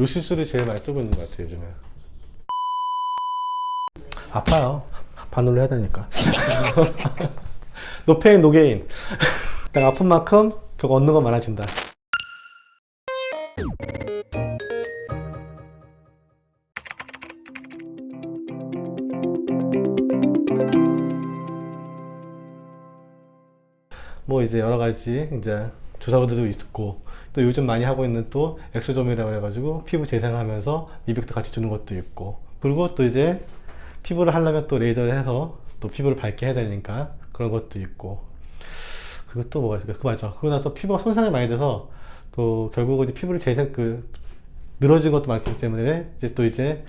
요 실수를 제일 많이 쓰고 있는 것 같아요, 요즘에. 아파요. 반올로 해야 되니까. 노페인, 노게인. 내가 아픈 만큼 그거 얻는 건 많아진다. 뭐 이제 여러 가지 이제 조사들도 있고 또 요즘 많이 하고 있는 또 엑소점이라고 해가지고 피부 재생하면서 미백도 같이 주는 것도 있고 그리고 또 이제 피부를 하려면 또 레이저를 해서 또 피부를 밝게 해야 되니까 그런 것도 있고 그리고 또 뭐가 있을까 그 맞죠 그러고 나서 피부가 손상이 많이 돼서 또 결국은 이제 피부를 재생 그 늘어진 것도 많기 때문에 이제 또 이제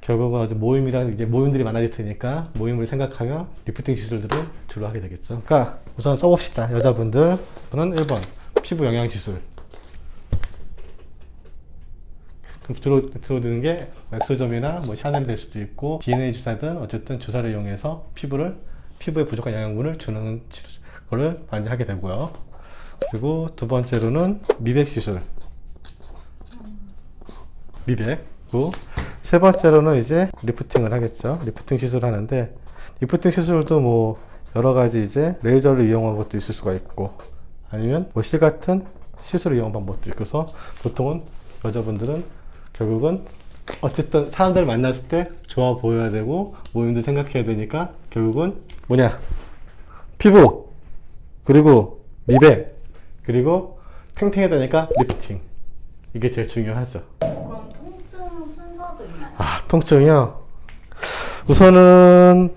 결국은 아주 모임이랑 이제 모임들이 많아질 테니까 모임을 생각하면 리프팅 시술들을 주로 하게 되겠죠. 그러니까 우선 써봅시다. 여자분들 저는 1번 피부 영양 시술. 그럼 들어 들어드는 게 엑소점이나 뭐 샤넬이 될 수도 있고 DNA 주사든 어쨌든 주사를 이용해서 피부를 피부에 부족한 영양분을 주는 치- 거를 많이 하게 되고요. 그리고 두 번째로는 미백 시술. 미백. 그리고 세 번째로는 이제 리프팅을 하겠죠. 리프팅 시술을 하는데 리프팅 시술도 뭐 여러 가지 이제 레이저를 이용한 것도 있을 수가 있고 아니면 뭐 실 같은 시술을 이용한 방법도 있고서 보통은 여자분들은 결국은 어쨌든 사람들 만났을 때 좋아 보여야 되고 모임도 생각해야 되니까 결국은 뭐냐 피부 그리고 미백 그리고 탱탱해야 되니까 리프팅 이게 제일 중요하죠. 그럼 통증 순서도 있나요? 아, 통증이요? 우선은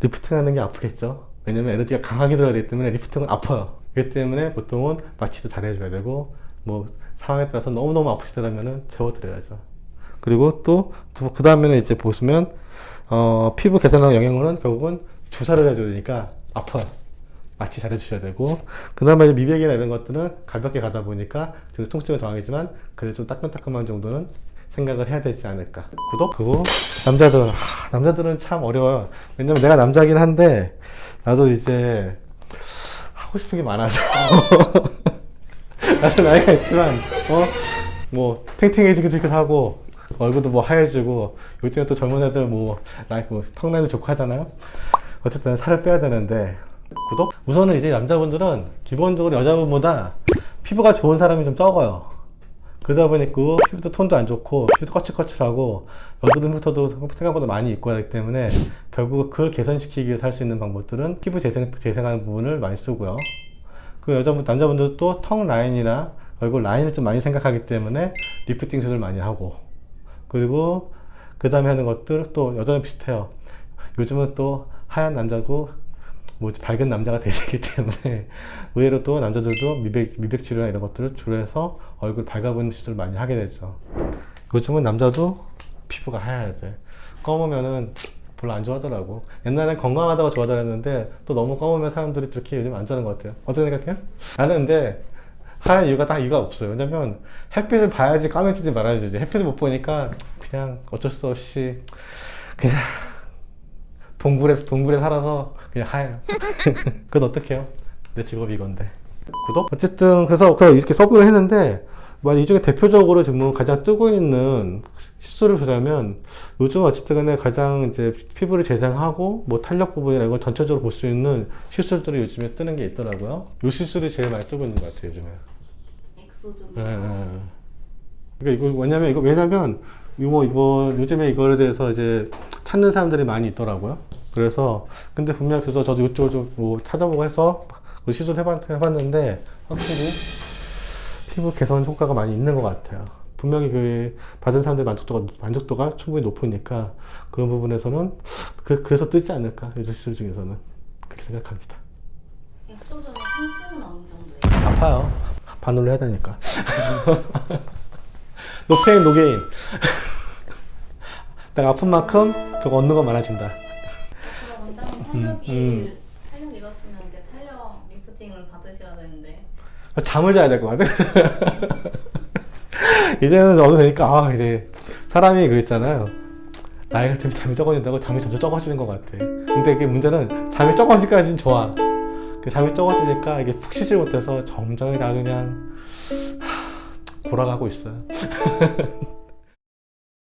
리프팅 하는 게 아프겠죠. 왜냐면 에너지가 강하게 들어야 되기 때문에 리프팅은 아파요. 그렇기 때문에 보통은 마취도 잘 해줘야 되고, 뭐, 상황에 따라서 너무너무 아프시더라면은 재워드려야죠. 그리고 또, 그 다음에는 이제 보시면, 어, 피부 개선하는 영양분은 결국은 주사를 해줘야 되니까 아파요. 마취 잘 해주셔야 되고, 그 다음에 미백이나 이런 것들은 가볍게 가다 보니까 좀 통증을 더하겠지만, 그래도 좀 따끔따끔한 정도는 생각을 해야 되지 않을까. 구독? 그리고 남자들은, 하, 남자들은 참 어려워요. 왜냐면 내가 남자긴 한데, 나도 이제 하고 싶은 게 많아서. 나도 나이가 있지만, 어? 뭐, 탱탱해지기도 싶기도 하고, 얼굴도 뭐 하얘지고, 요즘에 또 젊은 애들 뭐, 나이, 뭐, 턱날도 좋고 하잖아요? 어쨌든 살을 빼야 되는데, 구독? 우선은 이제 남자분들은 기본적으로 여자분보다 피부가 좋은 사람이 좀 적어요. 그러다 보니까 피부도 톤도 안 좋고 피부도 거칠거칠하고 여드름 흉터도 생각보다 많이 있고 하기 때문에 결국 그걸 개선시키기 위해서 할 수 있는 방법들은 피부 재생, 재생하는 부분을 많이 쓰고요. 그 여자분, 남자분들도 또턱 라인이나 얼굴 라인을 좀 많이 생각하기 때문에 리프팅 수술 많이 하고 그리고 그 다음에 하는 것들 또 여자는 비슷해요. 요즘은 또 하얀 남자고 뭐 밝은 남자가 되기 때문에 의외로 또 남자들도 미백 미백 치료나 이런 것들을 주로 해서 얼굴 밝아 보이는 시술을 많이 하게 되죠. 요즘은 남자도 피부가 하얘야 돼. 검으면은 별로 안 좋아하더라고. 옛날엔 건강하다고 좋아하더랬는데 또 너무 검으면 사람들이 그렇게 요즘 안 좋아하는 것 같아요. 어떻게 생각해요? 나는 근데 하얀 이유가 딱 이유가 없어요. 왜냐면 햇빛을 봐야지 까매지지 말아야지. 햇빛을 못 보니까 그냥 어쩔 수 없이 그냥 동굴에 동굴에 살아서 그냥 하얘요. 그건 어떡해요? 내 직업이 이건데. 구독? 어쨌든 그래서 그냥 이렇게 서브를 했는데 만약 이 중에 대표적으로 지금 가장 뜨고 있는 시술을 보자면 요즘 어쨌든 간에 가장 이제 피부를 재생하고 뭐 탄력 부분이나 이걸 전체적으로 볼 수 있는 시술들이 요즘에 뜨는 게 있더라고요. 이 시술이 제일 많이 뜨고 있는 것 같아요, 요즘에. 엑소좀 예, 예. 그러니까 이거 왜냐면 이거 왜냐면 이거 이거 요즘에 이거에 대해서 이제 찾는 사람들이 많이 있더라고요. 그래서 근데 분명 그래서 저도 이쪽을 좀뭐 찾아보고 해서 그 시술 해봤, 해봤는데 확실히 피부 개선 효과가 많이 있는 것 같아요. 분명히 그 받은 사람들의 만족도가 만족도가 충분히 높으니까 그런 부분에서는 그, 그래서 뜨지 않을까 요즘 시술 중에서는 그렇게 생각합니다. 통증은 어느 정도예요? 아파요. 반올로 해야 되니까. 노페인 노게인. 내가 아픈 만큼 그거 얻는 건 많아진다. 그럼 원장님 음, 탄력이 음. 탄력 입었으면 이제 탄력 리프팅을 받으셔야 되는데 잠을 자야 될 것 같아. 이제는 어느 되니까 아 이제 사람이 그 있잖아요. 나이가 들면 잠이 적어진다고 잠이 점점 적어지는 것 같아. 근데 이게 문제는 잠이 적어지기까지는 좋아. 그 잠이 적어지니까 이게 푹 쉬지 못해서 점점 아주 그냥 하, 돌아가고 있어요.